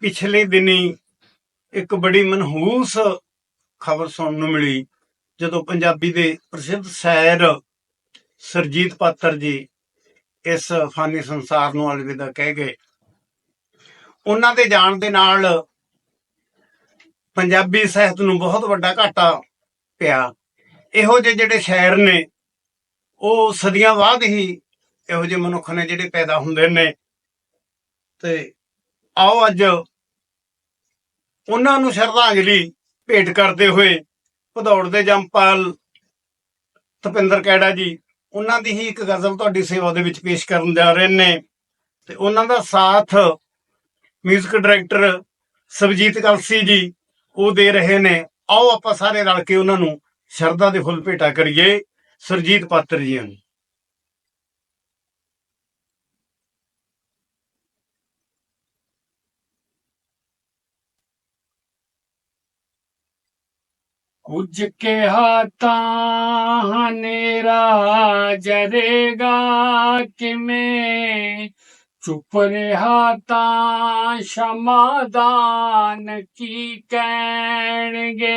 ਪਿਛਲੇ ਦਿਨੀ ਇੱਕ ਬੜੀ ਮਨਹੂਸ ਖਬਰ ਸੁਣਨ ਨੂੰ ਮਿਲੀ, ਜਦੋਂ ਪੰਜਾਬੀ ਦੇ ਪ੍ਰਸਿੱਧ ਸ਼ਾਇਰ ਸਰਜੀਤ ਪਾਤਰ ਜੀ ਇਸ ਫਾਨੀ ਸੰਸਾਰ ਨੂੰ ਅਲਵਿਦਾ ਕਹਿ ਗਏ। ਉਹਨਾਂ ਦੇ ਜਾਣ ਦੇ ਨਾਲ ਪੰਜਾਬੀ ਸਾਹਿਤ ਨੂੰ ਬਹੁਤ ਵੱਡਾ ਘਾਟਾ ਪਿਆ। ਇਹੋ ਜਿਹੇ ਜਿਹੜੇ ਸ਼ਾਇਰ ਨੇ, ਉਹ ਸਦੀਆਂ ਬਾਅਦ ਹੀ ਇਹੋ ਜਿਹੇ ਮਨੁੱਖ ਨੇ ਜਿਹੜੇ ਪੈਦਾ ਹੁੰਦੇ ਨੇ। ਤੇ ਆਓ ਅੱਜ ਉਹਨਾਂ ਨੂੰ ਸ਼ਰਧਾਂਜਲੀ ਭੇਟ ਕਰਦੇ ਹੋਏ ਭਦੌੜ ਦੇ ਜੰਪਾਲ ਤਪਿੰਦਰ ਕੈੜਾ ਜੀ, ਉਹਨਾਂ ਦੀ ਹੀ ਇੱਕ ਗਜ਼ਲ ਤੁਹਾਡੀ ਸੇਵਾ ਦੇ ਵਿੱਚ ਪੇਸ਼ ਕਰਨ ਜਾ ਰਹੇ ਨੇ। ਤੇ ਉਹਨਾਂ ਦਾ ਸਾਥ 뮤직 ਡਾਇਰੈਕਟਰ ਸਬਜੀਤ ਕਲਸੀ ਜੀ, ਉਹ ਦੇ ਰਹੇ ਨੇ। ਆਓ ਆਪਾਂ ਸਾਰੇ ਰਲ ਕੇ ਉਹਨਾਂ ਨੂੰ ਸ਼ਰਧਾ ਦੇ ਫੁੱਲ ਭੇਟਾ ਕਰੀਏ, ਸਰਜੀਤ ਪਾਤਰ ਜੀ ਨੂੰ। ਕੁਝ ਕਿਹਾ ਤਾਂ ਹਨੇਰਾ ਜਰੇਗਾ, ਕਿਵੇਂ? ਚੁੱਪ ਰਿਹਾ ਤਾਂ ਸ਼ਮਾਦਾਨ ਕੀ ਕਹਿਣਗੇ?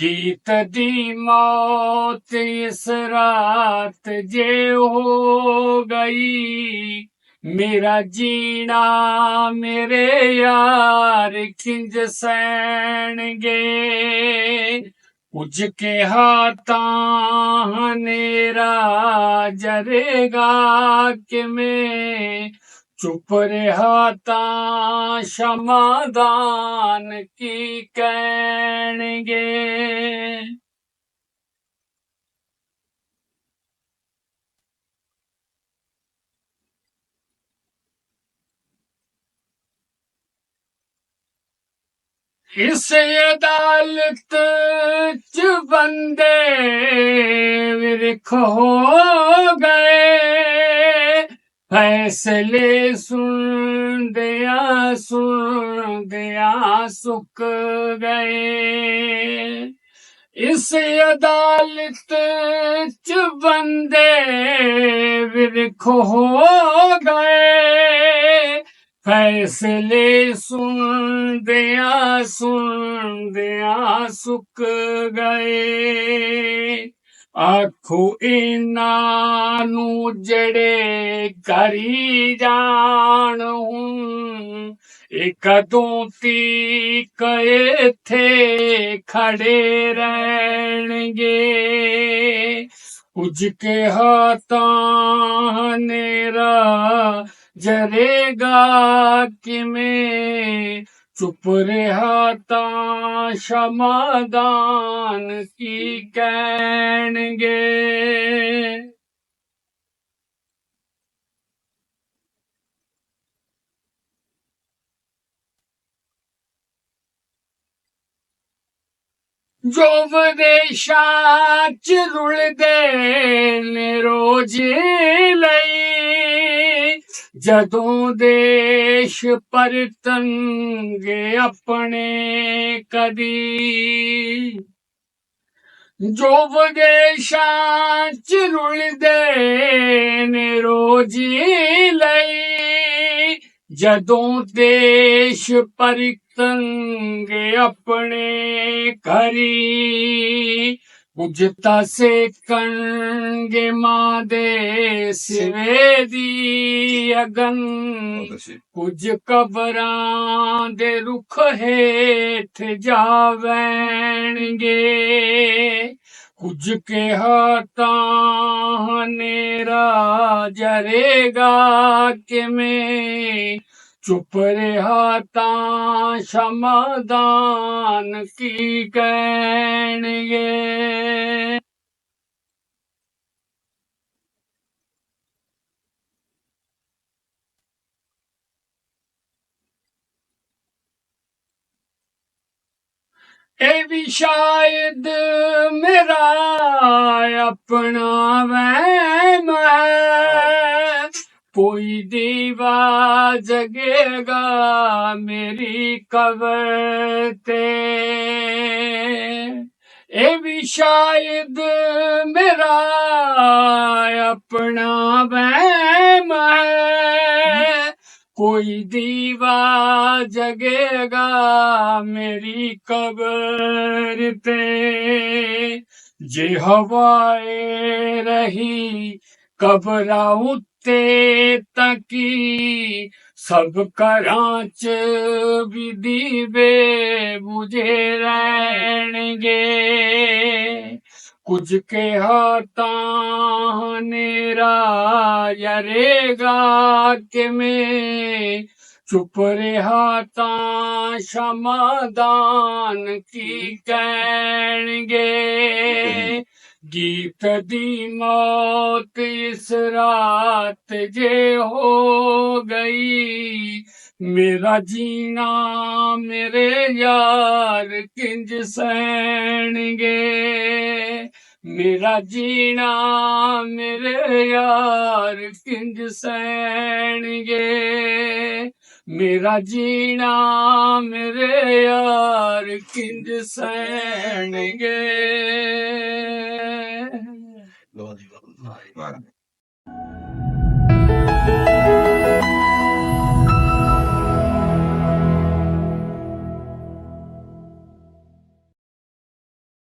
ਗੀਤ ਦੀ ਮੌਤ ਇਸ ਰਾਤ ਜੇ ਹੋ ਗਈ ਮੇਰਾ ਜੀਣਾ ਮੇਰੇ ਯਾਰ ਕਿੰਜ ਸੈਣਗੇ। ਕੁਝ ਕਿਹਾ ਤਾਂ ਹਨੇਰਾ ਜਰੇਗਾ ਕਿਵੇਂ? ਚੁੱਪ ਰਿਹਾ ਤਾਂ ਸ਼ਮਾਦਾਨ ਕੀ ਕਹਿਣਗੇ? ਇਸ ਅਦਾਲਤ ਚ ਬੰਦੇ ਵਿਰਖ ਹੋ ਗਏ। ਫੈਸਲੇ ਸੁਣਦਿਆਂ ਸੁਣਦਿਆਂ ਸੁੱਕ ਗਏ। ਇਸ ਅਦਾਲਤ ਚ ਬੰਦੇ ਵਿਰਖ ਹੋ ਗਏ। ਫੈਸਲੇ ਸੁਣਦਿਆਂ ਸੁਣਦਿਆਂ ਸੁੱਕ ਗਏ। ਆਖੋ ਇਹਨਾਂ ਨੂੰ ਜਿਹੜੇ ਕਰੀ ਜਾਣ ਹੁਣ, ਇਹ ਕਦੋਂ ਤੀਕ ਇੱਥੇ ਖੜੇ ਰਹਿਣਗੇ? ਕੁਝ ਕਿਹਾ ਤਾਂ ਹਨੇਰਾ ਜਰੇਗਾ ਕਿਵੇਂ? ਚੁੱਪ ਰਿਹਾ ਤਾਂ ਸ਼ਮਾਦਾਨ ਕੀ ਕਹਿਣਗੇ? ਜੋ ਵਿਦੇਸ਼ਾਂ ਚ ਰੁਲਦੇ ਨੇ ਰੋਜ਼ ਲਈ ਜਦੋਂ ਦੇਸ਼ ਪਰਤਨਗੇ ਆਪਣੇ ਕਦੀ, ਜੋ ਵਿਦੇਸ਼ਾਂ ਚ ਰੁਲਦੇ ਨੇ ਰੋਜ਼ੀ ਲਈ, ਜਦੋਂ ਦੇਸ਼ ਪਰਤਨਗੇ ਆਪਣੇ ਕਰੀ ਕੁਝ ਤਾਂ ਸੇਕਣਗੇ ਮਾਂ ਦੇ ਸਿਵੇ ਦੀ ਅਗਨ ਕੁਝ ਕਬਰਾਂ ਦੇ ਰੁੱਖ ਹੇਠ ਜਾਵਣਗੇ ਕੁਝ ਕਿਹਾ ਤਾਂ ਹਨੇਰਾ ਜਰੇਗਾ ਕਿਵੇਂ ਚੁੱਪ ਰਿਹਾ ਤਾਂ ਸ਼ਮਾਦਾਨ ਕੀ ਕਹਿਣਗੇ ਇਹ ਵੀ ਸ਼ਾਇਦ ਮੇਰਾ ਆਪਣਾ ਵਹਿਮ ਹੈ ਕੋਈ ਦੀਵਾ ਜਗੇਗਾ ਮੇਰੀ ਕਬਰ ਤੇ। ਇਹ ਵੀ ਸ਼ਾਇਦ ਮੇਰਾ ਆਪਣਾ ਵਹਿਮ ਹੈ। ਕੋਈ ਦੀਵਾ ਜਗੇਗਾ ਮੇਰੀ ਕਬਰ ਤੇ। ਜੇ ਹਵਾਏ ਰਹੀ ਕਬਰਾਂ ਤੇ ਤਕੀ ਸਭ ਘਰਾਂ ਚ ਵੀ ਦੀਵੇ ਬੁਝੇ ਰਹਿਣਗੇ। ਕੁਝ ਕਿਹਾ ਤਾਂ ਹਨੇਰਾ ਯਰੇਗਾ ਕਿਵੇਂ? ਚੁੱਪ ਰਿਹਾ ਤਾਂ ਸ਼ਮਾਦਾਨ ਕੀ ਕਹਿਣਗੇ? ਗੀਤ ਦੀ ਮੌਤ ਇਸ ਰਾਤ ਜੇ ਹੋ ਗਈ, ਮੇਰਾ ਜੀਣਾ ਮੇਰੇ ਯਾਰ ਕਿੰਜ ਸਹਿਣਗੇ? ਮੇਰਾ ਜੀਣਾ ਮੇਰੇ ਯਾਰ ਕਿੰਜ ਸਹਿਣਗੇ? ਮੇਰਾ ਜੀਣਾ ਮੇਰੇ ਯਾਰ ਕਿੰਜ ਸਹਿਣਗੇ? ਲੋ ਜੀ ਵਾਹ